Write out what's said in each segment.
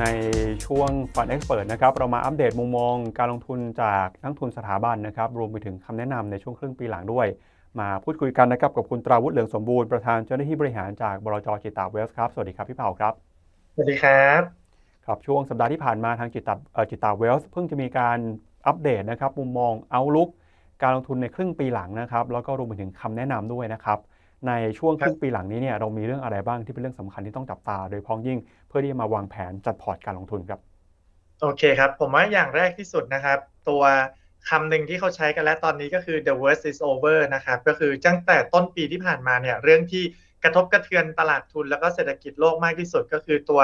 ในช่วงฟันเอ็กซ์เพรนะครับเรามาอัปเดตมุมมองการลงทุนจากนักทุนสถาบันนะครับรวมไปถึงคำแนะนำในช่วงครึ่งปีหลังด้วย มาพูดคุยกันนะครับกับคุณตราวุฒิเหลืองสมบูรณ์ประธานเจ้าหน้าที่บริหารจากบลจจิตตาเวลส์ครับ สวัสดีครับพี่เผาครับ สวัสดีครับครับช่วงสัปดาห์ที่ผ่านมาทางจิตตาเอ่อจิตตาเวลส์เพิ่งจะมีการอัปเดตนะครับมุมมองเอาลุกการลงทุนในครึ่งปีหลังนะครับแล้วก็รวมไปถึงคำแนะนำด้วยนะครับ ในช่วงครึ่งปีหลังนี้เนี่ยเรามีเรื่องอะไรบ้างที่เป็นเรื่องสำคัญที่ต้องจับตา โดยเฉพ้องยิ่งเพื่อที่จะมาวางแผนจัดพอร์ตการลงทุนครับ โอเคครับ ผมว่าอย่างแรกที่สุดนะครับ ตัวคำหนึ่งที่เขาใช้กันแล้วตอนนี้ก็คือ the worst is over นะครับก็คือตั้งแต่ต้นปีที่ผ่านมาเนี่ยเรื่องที่กระทบกระเทือนตลาดทุนแล้วก็เศรษฐกิจโลกมากที่สุดก็คือตัว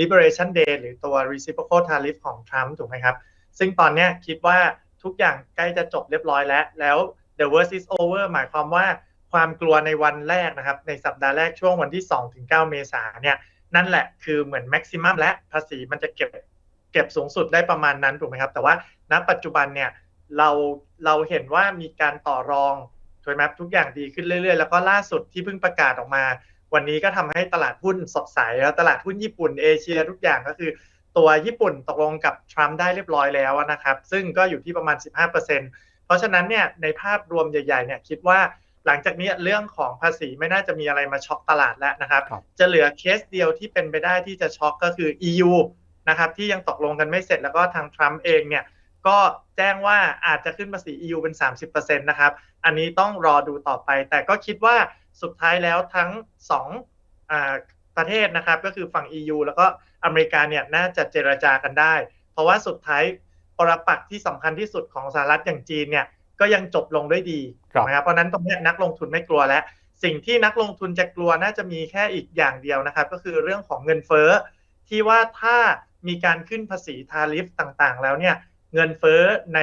liberation day หรือตัว reciprocal tariff ของทรัมป์ถูกไหมครับ ซึ่งตอนเนี้ยคิดว่าทุกอย่างใกล้จะจบเรียบร้อยแล้ว แล้ว the worst is over หมายความว่า ความกลัวในวันแรกนะครับ ในสัปดาห์แรกช่วงวันที่2-9เมษาเนี่ยนั่นแหละคือเหมือนแม็กซิมัมและภาษีมันจะเก็บเก็บสูงสุดได้ประมาณนั้นถูกไหมครับ แต่ว่าณปัจจุบันเนี่ยเราเราเห็นว่ามีการต่อรองถูกไหมทุกอย่างดีขึ้นเรื่อยๆ แล้วก็ล่าสุดที่เพิ่งประกาศออกมา วันนี้ก็ทำให้ตลาดหุ้นสดใสแล้วตลาดหุ้นญี่ปุ่นเอเชียทุกอย่างก็คือตัวญี่ปุ่นตกลงกับทรัมป์ได้เรียบร้อยแล้วนะครับ ซึ่งก็อยู่ที่ประมาณ 15%เพราะฉะนั้นเนี่ยในภาพรวมใหญ่ๆเนี่ยคิดว่า หลังจากนี้เรื่องของภาษีไม่น่าจะมีอะไรมาช็อกตลาดแล้วนะครับครับ จะเหลือเคสเดียวที่เป็นไปได้ที่จะช็อกก็คือ EU นะครับที่ยังตกลงกันไม่เสร็จแล้วก็ทางทรัมป์เองเนี่ยก็แจ้งว่าอาจจะขึ้นภาษี EU เป็น 30%นะครับ อันนี้ต้องรอดูต่อไป แต่ก็คิดว่าสุดท้ายแล้วทั้ง2อ่าประเทศนะครับ ก็คือฝั่ง EU แล้วก็อเมริกาเนี่ยน่าจะเจรจากันได้ เพราะว่าสุดท้ายปรปักษ์ที่สำคัญที่สุดของสหรัฐอย่างจีนเนี่ย ก็ยังจบลงด้วยดีครับนะครับเพราะฉะนั้นตรงเนี้ยนักลงทุนไม่กลัวแล้ว สิ่งที่นักลงทุนจะกลัวน่าจะมีแค่อีกอย่างเดียวนะครับ ก็คือเรื่องของเงินเฟ้อที่ว่าถ้ามีการขึ้นภาษีทาริฟต่างๆ แล้วเนี่ยเงินเฟ้อใน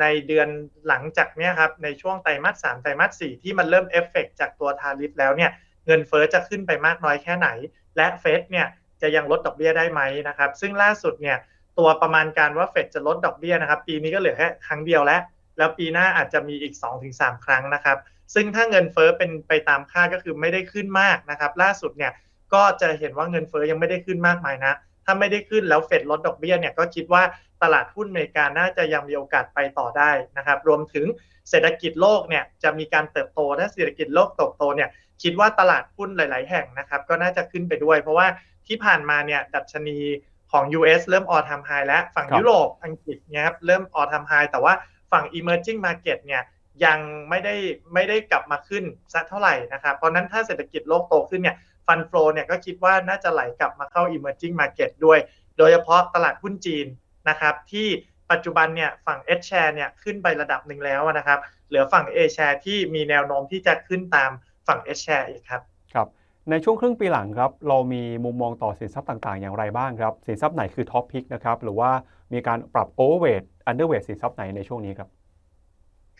ในเดือนหลังจากเนี้ยครับในช่วงไตรมาสสามไตรมาสสี่ที่มันเริ่มเอฟเฟกจากตัวทาริฟแล้วเนี่ยเงินเฟ้อจะขึ้นไปมากน้อยแค่ไหน และเฟดเนี่ยจะยังลดดอกเบี้ยได้ไหมนะครับ ซึ่งล่าสุดเนี่ยตัวประมาณการว่าเฟดจะลดดอกเบี้ยนะครับ ปีนี้ก็เหลือแค่ครั้งเดียวแล้ว แล้วปีหน้าอาจจะมีอีก 2-3 ครั้งนะครับ ซึ่งถ้าเงินเฟ้อเป็นไปตามคาดก็คือไม่ได้ขึ้นมากนะครับ ล่าสุดเนี่ยก็จะเห็นว่าเงินเฟ้อยังไม่ได้ขึ้นมากมายนะถ้าไม่ได้ขึ้นแล้วเฟดลดดอกเบี้ยเนี่ยก็คิดว่าตลาดหุ้นอเมริกาน่าจะยังมีโอกาสไปต่อได้นะครับ รวมถึงเศรษฐกิจโลกเนี่ยจะมีการเติบโตถ้าเศรษฐกิจโลกเติบโตเนี่ยคิดว่าตลาดหุ้นหลาย ๆ แห่งนะครับก็น่าจะขึ้นไปด้วย เพราะว่าที่ผ่านมาเนี่ยดัชนีของ US เริ่ม all time high แล้วฝั่งครับยุโรปอังกฤษเนี่ยครับเริ่ม all time high แต่ว่า ฝั่ง emerging market เนี่ยยังไม่ได้ไม่ได้กลับมาขึ้นสักเท่าไหร่นะครับเพราะนั้นถ้าเศรษฐกิจโลกโตขึ้นเนี่ยฟันโฟเนี่ยก็คิดว่าน่าจะไหลกลับมาเข้า emerging market ด้วย โดยเฉพาะตลาดหุ้นจีนนะครับที่ปัจจุบันเนี่ยฝั่ง H share เนี่ยขึ้นไประดับหนึ่งแล้วนะครับเหลือฝั่ง A share ที่มีแนวโน้มที่จะขึ้นตามฝั่ง H share อีกครับครับในช่วงครึ่งปีหลังครับเรามีมุมมองต่อสินทรัพย์ต่างๆ อย่างไรบ้างครับ สินทรัพย์ไหนคือท็อปพิกนะครับหรือว่า มีการปรับโอเวอร์เวทอันเดอร์เวทสินทรัพย์ไหนในช่วงนี้ครับ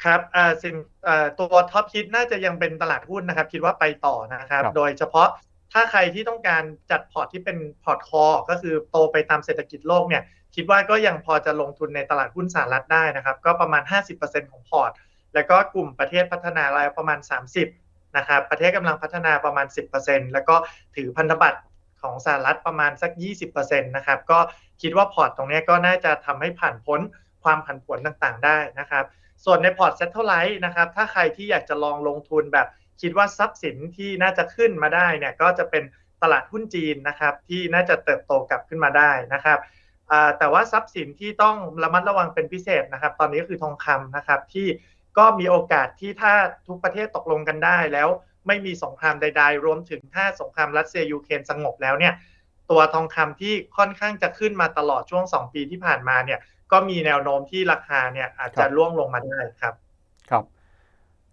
ครับอ่าสินอ่าตัวท็อปคิดน่าจะยังเป็นตลาดหุ้นนะครับ คิดว่าไปต่อนะครับครับ โดยเฉพาะถ้าใครที่ต้องการจัดพอร์ตที่เป็นพอร์ตคอก็คือโตไปตามเศรษฐกิจโลกเนี่ยคิดว่าก็ยังพอจะลงทุนในตลาดหุ้นสหรัฐได้นะครับ ก็ประมาณ 50%ของพอร์ต แล้วก็กลุ่มประเทศพัฒนารายประมาณ 30นะครับประเทศกำลังพัฒนาประมาณ 10%แล้วก็ถือพันธบัตรของสหรัฐประมาณสัก 20%นะครับก็ คิดว่าพอร์ตตรงนี้ก็น่าจะทำให้ผ่านพ้นความผันผวนต่างๆ ได้นะครับ ส่วนในพอร์ตเซ็ตเท่าไลท์นะครับ ถ้าใครที่อยากจะลองลงทุนแบบ คิดว่าทรัพย์สินที่น่าจะขึ้นมาได้เนี่ยก็จะเป็นตลาดหุ้นจีนนะครับ ที่น่าจะเติบโตกลับขึ้นมาได้นะครับแต่ว่าทรัพย์สินที่ต้องระมัดระวังเป็นพิเศษนะครับ ตอนนี้ก็คือทองคำนะครับที่ก็มีโอกาสที่ถ้าทุกประเทศตกลงกันได้แล้วไม่มีสงครามใด ๆ รวมถึงถ้าสงครามรัสเซียยูเครนสงบแล้วเนี่ย ตัวทองคำที่ค่อนข้างจะขึ้นมาตลอดช่วง 2 ปีที่ผ่านมาเนี่ย ก็มีแนวโน้มที่ราคาเนี่ยอาจครัจะบร่วงลงมาได้ครับ ครับ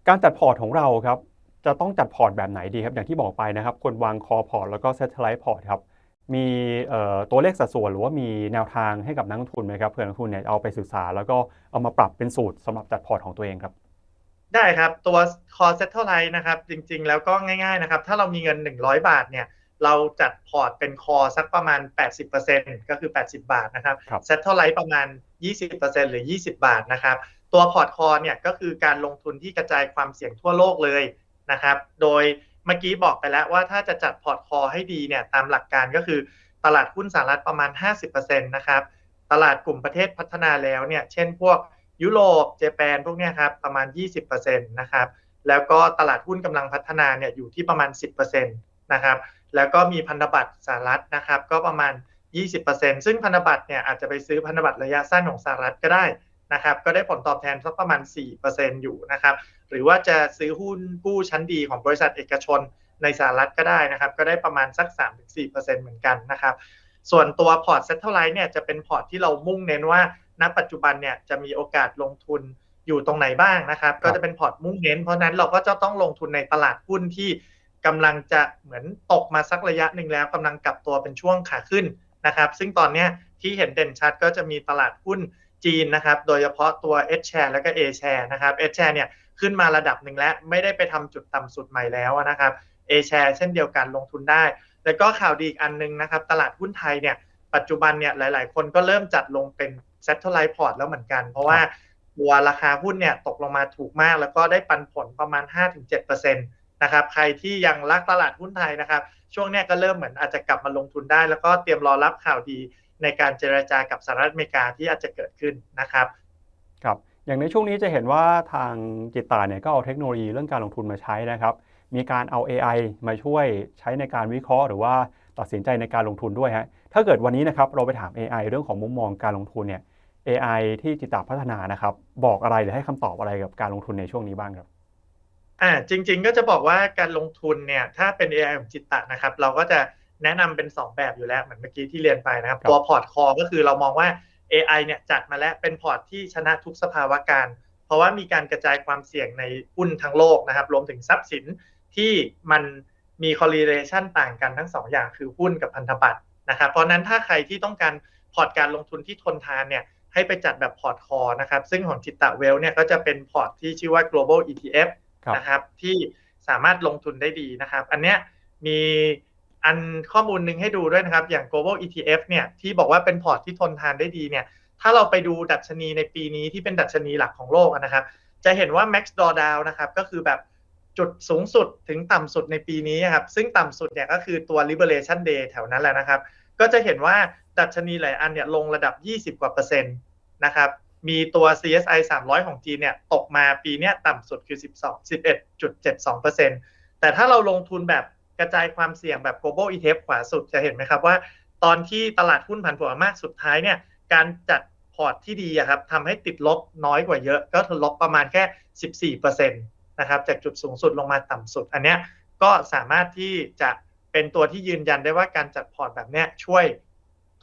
การจัดพอร์ตของเราครับ จะต้องจัดพอร์ตแบบไหนดีครับ อย่างที่บอกไปนะครับควรวางคอพอร์ตแล้วก็เซตไลท์พอร์ตครับ มีเอ่อตัวเลขสัดส่วนหรือว่ามีแนวทางให้กับนักลงทุนไหมครับเพื่อนักลงทุนเนี่ยเอาไปศึกษา แล้วก็เอามาปรับเป็นสูตรสำหรับจัดพอร์ตของตัวเองครับได้ครับ ตัว core settle line นะครับ จริง ๆ แล้วก็ง่าย ๆ นะครับ ถ้าเรามีเงิน 100 บาทเนี่ย เราจัดพอร์ตเป็นคอสักประมาณ 80%ก็คือ 80 บาทนะครับครับ settle line ประมาณ 20%หรือ 20 บาทนะครับ ตัวพอร์ตคอเนี่ยก็คือการลงทุนที่กระจายความเสี่ยงทั่วโลกเลยนะครับ โดยเมื่อกี้บอกไปแล้วว่าถ้าจะจัดพอร์ตคอให้ดีเนี่ยตามหลักการก็คือตลาดหุ้นสหรัฐประมาณ 50%นะครับ ตลาดกลุ่มประเทศพัฒนาแล้วเนี่ยเช่นพวกยุโรปเจแปนพวกเนี้ยครับประมาณ 20%นะครับ แล้วก็ตลาดหุ้นกำลังพัฒนาเนี่ยอยู่ที่ประมาณ 10%นะครับ แล้วก็มีพันธบัตรสหรัฐนะครับ ก็ประมาณ 20%ซึ่งพันธบัตรเนี่ยอาจจะไปซื้อพันธบัตรระยะสั้นของสหรัฐก็ได้นะครับ ก็ได้ผลตอบแทนสักประมาณ 4%อยู่นะครับ หรือว่าจะซื้อหุ้นกู้ชั้นดีของบริษัทเอกชนในสหรัฐก็ได้นะครับ ก็ได้ประมาณสัก 3-4%เหมือนกันนะครับ ส่วนตัวพอร์ตเซ็ตเท่าไรเนี่ยจะเป็นพอร์ตที่เรามุ่งเน้นว่า ณ ปัจจุบันเนี่ยจะมีโอกาสลงทุนอยู่ตรงไหนบ้างนะครับ ก็จะเป็นพอร์ตมุ่งเน้น เพราะนั้นเราก็จะต้องลงทุนในตลาดหุ้นที่ กำลังจะเหมือนตกมาสักระยะหนึ่งแล้วกำลังกลับตัวเป็นช่วงขาขึ้นนะครับ ซึ่งตอนนี้ที่เห็นเด่นชัดก็จะมีตลาดหุ้นจีนนะครับ โดยเฉพาะตัว H share แล้วก็ A share นะครับ H share เนี่ยขึ้นมาระดับหนึ่งแล้ว ไม่ได้ไปทำจุดต่ำสุดใหม่แล้วนะครับ A share เช่นเดียวกันลงทุนได้ แล้วก็ข่าวดีอีกอันนึงนะครับ ตลาดหุ้นไทยเนี่ยปัจจุบันเนี่ยหลาย ๆ คนก็เริ่มจัดลงเป็น satellite port แล้วเหมือนกัน เพราะว่าตัวราคาหุ้นเนี่ยตกลงมาถูกมาก แล้วก็ได้ปันผลประมาณ 5-7% นะครับใครที่ยังรักตลาดหุ้นไทยนะครับ ช่วงนี้ก็เริ่มเหมือนอาจจะกลับมาลงทุนได้ แล้วก็เตรียมรอรับข่าวดีในการเจรจากับสหรัฐอเมริกาที่อาจจะเกิดขึ้นนะครับครับอย่างในช่วงนี้จะเห็นว่าทางจิตตาเนี่ยก็เอาเทคโนโลยีเรื่องการลงทุนมาใช้นะครับ มีการเอา AI มาช่วยใช้ในการวิเคราะห์ หรือว่าตัดสินใจในการลงทุนด้วยฮะถ้าเกิดวันนี้นะครับเราไปถาม AI เรื่องของมุมมองการลงทุนเนี่ย AI ที่จิตตาพัฒนานะครับ บอกอะไรหรือให้คำตอบอะไรกับการลงทุนในช่วงนี้บ้างครับ อ่าจริง ๆ ก็จะบอกว่าการลงทุนเนี่ยถ้าเป็น AI ของจิตตะนะครับ เราก็จะแนะนำเป็น 2 แบบอยู่แล้วเหมือนเมื่อกี้ที่เรียนไปนะครับครับ ตัวพอร์ตคอก็คือเรามองว่า AI เนี่ยจัดมาแล้วเป็นพอร์ตที่ชนะทุกสภาวะการ เพราะว่ามีการกระจายความเสี่ยงในหุ้นทั้งโลกนะครับ รวมถึงทรัพย์สินที่มันมี correlation ต่างกันทั้ง 2 อย่างคือหุ้นกับพันธบัตรนะครับเพราะฉะนั้นถ้าใครที่ต้องการพอร์ตการลงทุนที่ทนทานเนี่ยให้ไปจัดแบบพอร์ตคอนะครับซึ่งของจิตตะเวลเนี่ยก็จะเป็นพอร์ตที่ชื่อว่า global ETF ครับ นะครับที่สามารถลงทุนได้ดีนะครับ อันเนี้ยมีอันข้อมูลหนึ่งให้ดูด้วยนะครับ อย่าง global ETF เนี่ยที่บอกว่าเป็นพอร์ตที่ทนทานได้ดีเนี่ยถ้าเราไปดูดัชนีในปีนี้ที่เป็นดัชนีหลักของโลกนะครับ จะเห็นว่า max drawdown นะครับก็คือแบบจุดสูงสุดถึงต่ำสุดในปีนี้ครับซึ่งต่ำสุดเนี่ยก็คือตัว liberation day แถวนั้นแหละนะครับ ก็จะเห็นว่าดัชนีหลายอันเนี่ยลงระดับ 20 กว่าเปอร์เซ็นต์นะครับ มีตัว CSI 300 ของจีนเนี่ยตกมาปีเนี้ยต่ำสุดคือ 12 11.72%แต่ถ้าเราลงทุนแบบกระจายความเสี่ยงแบบ global ETF ขวาสุดจะเห็นไหมครับว่า ตอนที่ตลาดหุ้นผันผวนมากสุดท้ายเนี่ยการจัดพอร์ตที่ดีครับทำให้ติดลบน้อยกว่าเยอะ ก็คือลบประมาณแค่ 14%นะครับจากจุดสูงสุดลงมาต่ำสุด อันเนี้ยก็สามารถที่จะเป็นตัวที่ยืนยันได้ว่าการจัดพอร์ตแบบเนี้ยช่วย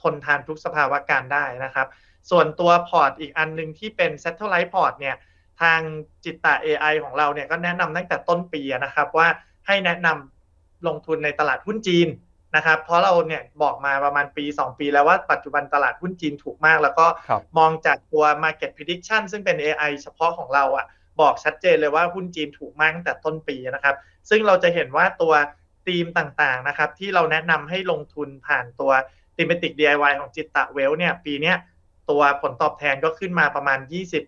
ทนทานทุกสภาวะการได้นะครับ ส่วนตัวพอร์ตอีกอันหนึงที่เป็น Satellite Port เนี่ยทางจิตตา AI ของเราเนี่ยก็แนะนำตั้งแต่ต้นปีนะครับว่าให้แนะนำลงทุนในตลาดหุ้นจีนนะครับเพราะเราเนี่ยบอกมาประมาณปี 2 ปีแล้วว่าปัจจุบันตลาดหุ้นจีนถูกมาก แล้วก็ครับมองจากตัว Market Prediction ซึ่งเป็น AI เฉพาะของเราอะบอกชัดเจนเลยว่าหุ้นจีนถูกมากตั้งแต่ต้นปีนะครับ ซึ่งเราจะเห็นว่าตัวธีมต่างๆนะครับที่เราแนะนำให้ลงทุนผ่านตัว Thematic DIY ของจิตตะเวลเนี่ยปีเนี้ย ตัวผลตอบแทนก็ขึ้นมาประมาณ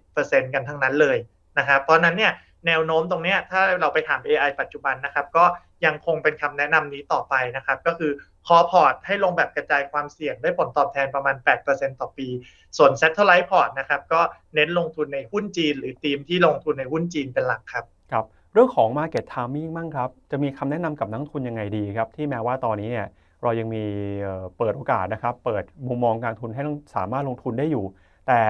20%กันทั้งนั้นเลยนะครับเพราะนั้นเนี่ยแนวโน้มตรงนี้ถ้าเราไปถาม AI ปัจจุบันนะครับ ก็ยังคงเป็นคำแนะนำนี้ต่อไปนะครับ ก็คือคอพอร์ตให้ลงแบบกระจายความเสี่ยงได้ผลตอบแทนประมาณ 8%ต่อปี ส่วน Satellite Port นะครับ ก็เน้นลงทุนในหุ้นจีน หรือทีมที่ลงทุนในหุ้นจีนเป็นหลักครับครับ เรื่องของ Market Timing บ้างครับ จะมีคำแนะนำกับนักทุนยังไงดีครับ ที่แม้ว่าตอนนี้เนี่ย เรายังมีเปิดโอกาสนะครับ เปิดมุมมองการทุนให้สามารถลงทุนได้อยู่ แต่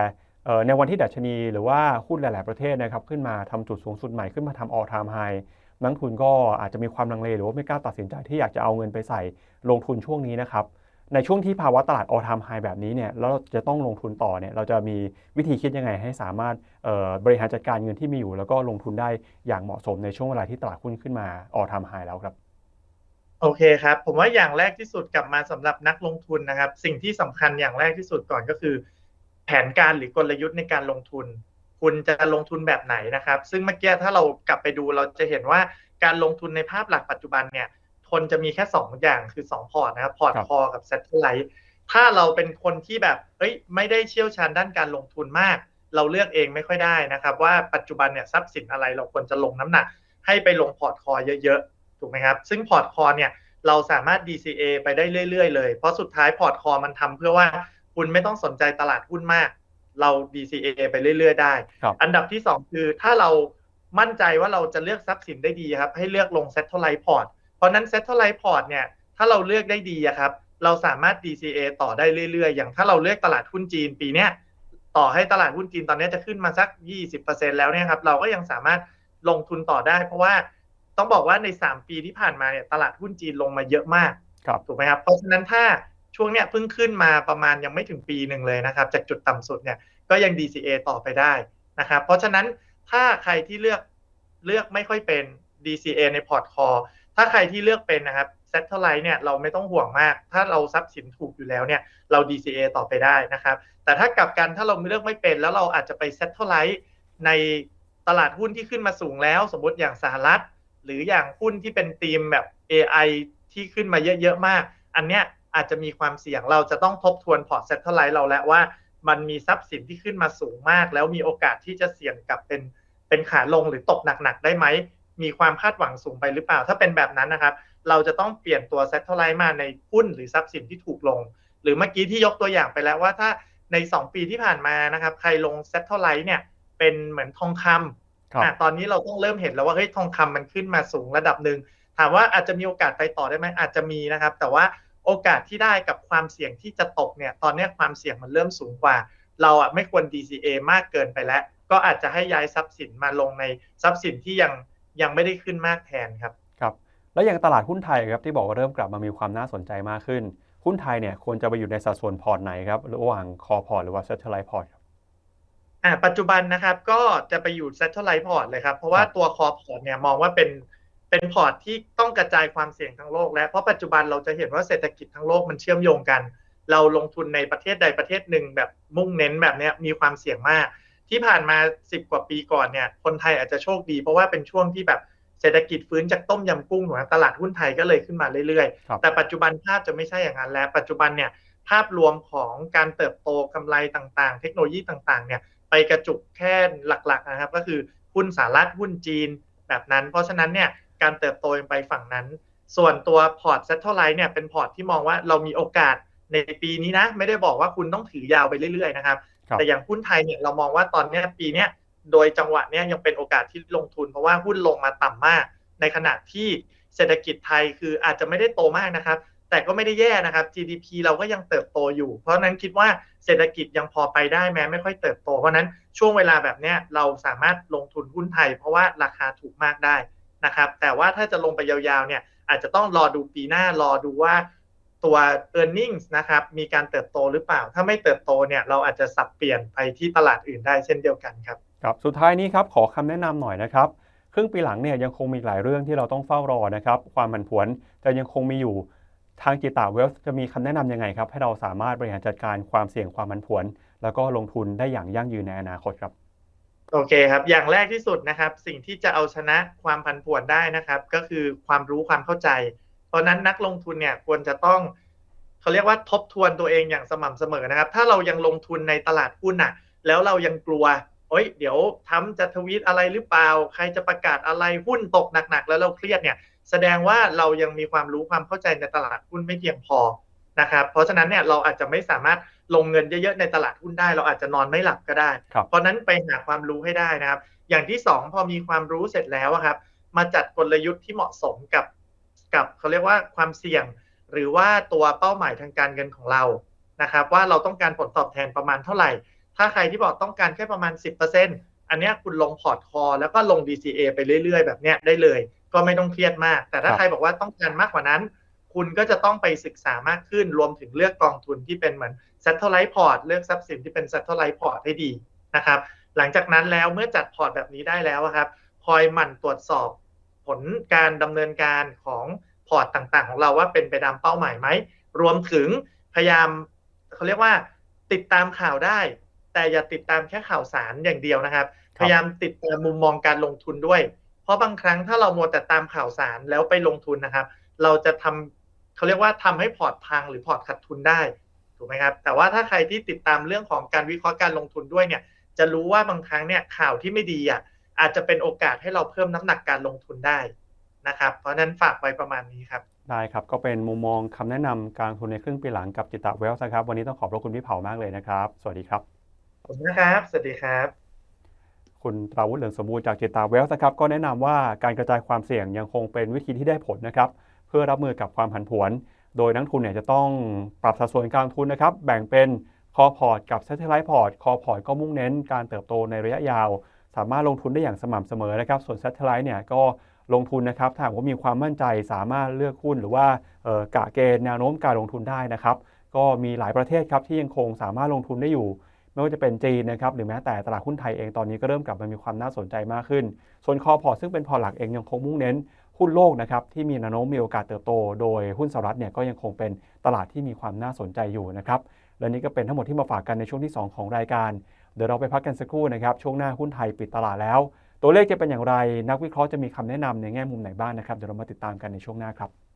ในวันที่ดัชนีหรือว่าหุ้นหลาย ๆ ประเทศนะครับขึ้นมาทำจุดสูงสุดใหม่ขึ้นมาทำ all time high นักทุนก็อาจจะมีความลังเลหรือว่าไม่กล้าตัดสินใจที่อยากจะเอาเงินไปใส่ลงทุนช่วงนี้นะครับ ในช่วงที่ภาวะตลาด all time high แบบนี้เนี่ยแล้วเราจะต้องลงทุนต่อเนี่ยเราจะมีวิธีคิดยังไงให้สามารถบริหารจัดการเงินที่มีอยู่ แล้วก็ลงทุนได้อย่างเหมาะสมในช่วงเวลาที่ตลาดหุ้นขึ้นมา all time high แล้วครับ โอเคครับ ผมว่าอย่างแรกที่สุดกลับมาสำหรับนักลงทุนนะครับ สิ่งที่สำคัญอย่างแรกที่สุดก่อนก็คือ แผนการหรือกลยุทธ์ในการลงทุน คุณจะลงทุนแบบไหนนะครับ ซึ่งเมื่อกี้ถ้าเรากลับไปดูเราจะเห็นว่าการลงทุนในภาพหลักปัจจุบันเนี่ยคนจะมีแค่ 2 อย่างคือ 2 พอร์ตนะครับพอร์ตครับคอกับ Satellite ถ้าเราเป็นคนที่แบบเอ้ยไม่ได้เชี่ยวชาญด้านการลงทุนมาก เราเลือกเองไม่ค่อยได้นะครับ ว่าปัจจุบันเนี่ยทรัพย์สินอะไรเราควรจะลงน้ำหนัก ให้ไปลงพอร์ตคอเยอะๆ ถูกไหมครับ ซึ่งพอร์ตคอเนี่ยเราสามารถ DCA ไปได้เรื่อยๆเลย เพราะสุดท้ายพอร์ตคอมันทำเพื่อว่าคุณไม่ต้องสนใจตลาดหุ้นมาก เรา DCA ไปเรื่อยๆ ได้ครับอันดับที่ 2 คือถ้าเรามั่นใจว่าเราจะเลือกทรัพย์สินได้ดีครับ ให้เลือกลง Satellite Port เพราะนั้น Satellite Port เนี่ยถ้าเราเลือกได้ดีอะครับ เราสามารถ DCA ต่อได้เรื่อยๆ อย่างถ้าเราเลือกตลาดหุ้นจีนปีเนี้ยต่อให้ตลาดหุ้นจีนตอนนี้จะขึ้นมาสัก 20%แล้วเนี่ยครับเราก็ยังสามารถลงทุนต่อได้ เพราะว่า ต้องบอกว่าใน 3 ปีที่ผ่านมาเนี่ยตลาดหุ้นจีนลงมาเยอะมากครับถูกไหมครับ เพราะฉะนั้นถ้าช่วงเนี้ยเพิ่งขึ้นมาประมาณยังไม่ถึงปีหนึ่งเลยนะครับ จากจุดต่ำสุดเนี่ยก็ยัง DCA ต่อไปได้นะครับ เพราะฉะนั้นถ้าใครที่เลือกเลือกไม่ค่อยเป็น DCA ในพอร์ตคอถ้าใครที่เลือกเป็นนะครับเซ็ตเท่าไรเนี่ยเราไม่ต้องห่วงมาก ถ้าเราทรัพย์สินถูกอยู่แล้วเนี่ยเรา DCA ต่อไปได้นะครับ แต่ถ้ากลับกันถ้าเราไม่เลือกไม่เป็น แล้วเราอาจจะไปเซ็ตเท่าไรในตลาดหุ้นที่ขึ้นมาสูงแล้ว สมมติอย่างสหรัฐ หรืออย่างหุ้นที่เป็นธีมแบบ AI ที่ขึ้นมาเยอะๆมาก อันเนี้ยอาจจะมีความเสี่ยงเราจะต้องทบทวนพอร์ตเซ็ตเท่าไรเราแล้วว่ามันมีทรัพย์สินที่ขึ้นมาสูงมาก แล้วมีโอกาสที่จะเสี่ยงกับเป็นเป็นขาลงหรือตกหนักๆได้ไหม มีความคาดหวังสูงไปหรือเปล่า ถ้าเป็นแบบนั้นนะครับ เราจะต้องเปลี่ยนตัวเซ็ตเท่าไรมาในหุ้นหรือทรัพย์สินที่ถูกลง หรือเมื่อกี้ที่ยกตัวอย่างไปแล้วว่าถ้าใน 2 ปีที่ผ่านมานะครับ ใครลงเซ็ตเท่าไรเนี่ยเป็นเหมือนทองคำครับอะ ตอนนี้เราต้องเริ่มเห็นแล้วว่าเฮ้ยทองคำมันขึ้นมาสูงระดับหนึ่งถามว่าอาจจะมีโอกาสไปต่อได้ไหมอาจจะมีนะครับ แต่ว่าโอกาสที่ได้กับความเสี่ยงที่จะตกเนี่ย ตอนนี้ความเสี่ยงมันเริ่มสูงกว่า เราอะไม่ควร DCA มากเกินไปแล้ว ก็อาจจะให้ย้ายทรัพย์สินมาลงในทรัพย์สินที่ยังยังไม่ได้ขึ้นมากแทนครับครับ แล้วอย่างตลาดหุ้นไทยครับที่บอกว่าเริ่มกลับมามีความน่าสนใจมากขึ้น หุ้นไทยเนี่ยควรจะไปอยู่ในสัดส่วนพอร์ตไหนครับระหว่างคอพอร์ตหรือว่า Satellite Port ครับอ่าปัจจุบันนะครับก็จะไปอยู่ Satellite Port เลยครับ เพราะว่าครับตัวคอพอร์ตเนี่ยมองว่าเป็นเป็นพอร์ตที่ต้องกระจายความเสี่ยงทั้งโลก และเพราะปัจจุบันเราจะเห็นว่าเศรษฐกิจทั้งโลกมันเชื่อมโยงกัน เราลงทุนในประเทศใดประเทศหนึ่งแบบมุ่งเน้นแบบเนี้ยมีความเสี่ยงมาก ที่ผ่านมา 10 กว่าปีก่อนเนี่ยคนไทยอาจจะโชคดี เพราะว่าเป็นช่วงที่แบบเศรษฐกิจฟื้นจากต้มยำกุ้งหนูนะตลาดหุ้นไทยก็เลยขึ้นมาเรื่อยครับๆแต่ปัจจุบันภาพจะไม่ใช่อย่างนั้นแล้ว ปัจจุบันเนี่ยภาพรวมของการเติบโตกำไรต่างๆ เทคโนโลยีต่างๆเนี่ย ไปกระจุกแค่หลักๆนะครับ ก็คือหุ้นสหรัฐหุ้นจีนแบบนั้น เพราะฉะนั้นเนี่ยการเติบโตยังไปฝั่งนั้น ส่วนตัวพอร์ตเซ็ตเท่าไรเนี่ยเป็นพอร์ตที่มองว่าเรามีโอกาสในปีนี้นะ ไม่ได้บอกว่าคุณต้องถือยาวไปเรื่อยๆนะครับครับแต่อย่างหุ้นไทยเนี่ยเรามองว่าตอนเนี้ยปีเนี้ยโดยจังหวะเนี้ยยังเป็นโอกาสที่ลงทุน เพราะว่าหุ้นลงมาต่ำมาก ในขณะที่เศรษฐกิจไทยคืออาจจะไม่ได้โตมากนะครับ แต่ก็ไม่ได้แย่นะครับ GDP เราก็ยังเติบโตอยู่ เพราะฉะนั้นคิดว่า เศรษฐกิจยังพอไปได้แม้ไม่ค่อยเติบโต เพราะนั้นช่วงเวลาแบบเนี้ยเราสามารถลงทุนหุ้นไทย เพราะว่าราคาถูกมากได้นะครับแต่ว่าถ้าจะลงไปยาวๆเนี่ยอาจจะต้องรอดูปีหน้ารอดูว่าตัว e a r n i n g นะครับมีการเติบโตหรือเปล่า ถ้าไม่เติบโตเนี่ยเราอาจจะสับเปลี่ยนไปที่ตลาดอื่นได้เช่นเดียวกันครับครับสุดท้ายนี้ครับขอคำแนะนำหน่อยนะครับครึ่งปีหลังเนี่ยยังคงมีหลายเรื่องที่เราต้องเฝ้ารอนะครับความผันผวนแต่ยังคงมีอยู่ ทางจิตาเวลส์จะมีคำแนะนำยังไงครับ ให้เราสามารถบริหารจัดการความเสี่ยงความผันผวน แล้วก็ลงทุนได้อย่างยั่งยืนในอนาคตครับ โอเคครับ อย่างแรกที่สุดนะครับ สิ่งที่จะเอาชนะความผันผวนได้นะครับ ก็คือความรู้ความเข้าใจ เพราะนั้นนักลงทุนเนี่ยควรจะต้องเขาเรียกว่าทบทวนตัวเองอย่างสม่ำเสมอนะครับ ถ้าเรายังลงทุนในตลาดหุ้นอะ แล้วเรายังกลัวโอ้ย เดี๋ยวทำจะทวีตอะไรหรือเปล่า ใครจะประกาศอะไรหุ้นตกหนักๆ แล้วเราเครียดเนี่ย แสดงว่าเรายังมีความรู้ความเข้าใจในตลาดหุ้นไม่เพียงพอนะครับ เพราะฉะนั้นเนี่ยเราอาจจะไม่สามารถลงเงินเยอะๆในตลาดหุ้นได้ เราอาจจะนอนไม่หลับก็ได้ครับเพราะฉะนั้นไปหาความรู้ให้ได้นะครับ อย่างที่สองพอมีความรู้เสร็จแล้วอะครับ มาจัดกลยุทธ์ที่เหมาะสมกับกับเขาเรียกว่าความเสี่ยง หรือว่าตัวเป้าหมายทางการเงินของเรานะครับ ว่าเราต้องการผลตอบแทนประมาณเท่าไหร่ ถ้าใครที่บอกต้องการแค่ประมาณ 10%อันเนี้ยคุณลงพอร์ตคอ แล้วก็ลง DCA ไปเรื่อยๆ แบบเนี้ยได้เลย ก็ไม่ต้องเครียดมาก แต่ถ้าครับใครบอกว่าต้องการมากกว่านั้น คุณก็จะต้องไปศึกษามากขึ้น รวมถึงเลือกกองทุนที่เป็นเหมือน Satellite Port เลือกทรัพย์สินที่เป็น Satellite Port ให้ดีนะครับ หลังจากนั้นแล้วเมื่อจัดพอร์ตแบบนี้ได้แล้วอะครับ คอยหมั่นตรวจสอบผลการดำเนินการของพอร์ตต่างๆ ของเราว่าเป็นไปตามเป้าหมายไหม รวมถึงพยายามเขาเรียกว่าติดตามข่าวได้ แต่อย่าติดตามแค่ข่าวสารอย่างเดียวนะครับครับพยายามติดตามมุมมองการลงทุนด้วย เพราะบางครั้งถ้าเรามัวแต่ตามข่าวสารแล้วไปลงทุนนะครับ เราจะทำเขาเรียกว่าทำให้พอร์ตพังหรือพอร์ตขาดทุนได้ถูกไหมครับ แต่ว่าถ้าใครที่ติดตามเรื่องของการวิเคราะห์การลงทุนด้วยเนี่ย จะรู้ว่าบางครั้งเนี่ยข่าวที่ไม่ดีอะอาจจะเป็นโอกาสให้เราเพิ่มน้ำหนักการลงทุนได้นะครับ เพราะฉะนั้นฝากไว้ประมาณนี้ครับได้ครับ ก็เป็นมุมมองคำแนะนำการลงทุนในครึ่งปีหลังกับจิตตะเวลส์นะครับ วันนี้ต้องขอบพระคุณพี่เผามากเลยนะครับ สวัสดีครับขอบคุณนะครับ สวัสดีครับ คุณตราวุฒิเหลืองสมบูรณ์จากจิตตาเวลส์นะครับก็แนะนำว่าการกระจายความเสี่ยงยังคงเป็นวิธีที่ได้ผลนะครับเพื่อรับมือกับความผันผวน โดยนักทุนเนี่ยจะต้องปรับสัดส่วนการทุนนะครับแบ่งเป็นคอพอร์ตกับ s a t e l l i t e พอร์ตคอพอร์ตก็มุ่งเน้นการเติบโตในระยะยาว สามารถลงทุนได้อย่างสม่ำเสมอนะครับส่วน Satellite เนี่ยก็ลงทุนนะครับถ้าหากว่ามีความมั่นใจสามารถเลือกหุ้นหรือว่ากะเกณฑ์แนวโน้มการลงทุนได้นะครับก็มีหลายประเทศครับที่ยังคงสามารถลงทุนได้อยู่ ไม่ว่าจะเป็นจีนนะครับหรือแม้แต่ตลาดหุ้นไทยเองตอนนี้ก็เริ่มกลับมามีความน่าสนใจมากขึ้น ส่วนคอพอร์ตซึ่งเป็นพอร์ตหลักเองยังคงมุ่งเน้นหุ้นโลกนะครับที่มีแนวโน้มมีโอกาสเติบโต โดยหุ้นสหรัฐเนี่ยก็ยังคงเป็นตลาดที่มีความน่าสนใจอยู่นะครับและนี่ก็เป็นทั้งหมดที่มาฝากกันในช่วงที่ 2 ของรายการ เดี๋ยวเราไปพักกันสักครู่นะครับช่วงหน้าหุ้นไทยปิดตลาดแล้ว ตัวเลขจะเป็นอย่างไร นักวิเคราะห์จะมีคำแนะนำในแง่มุมไหนบ้างนะครับเดี๋ยวเรามาติดตามกันในช่วงหน้าครับ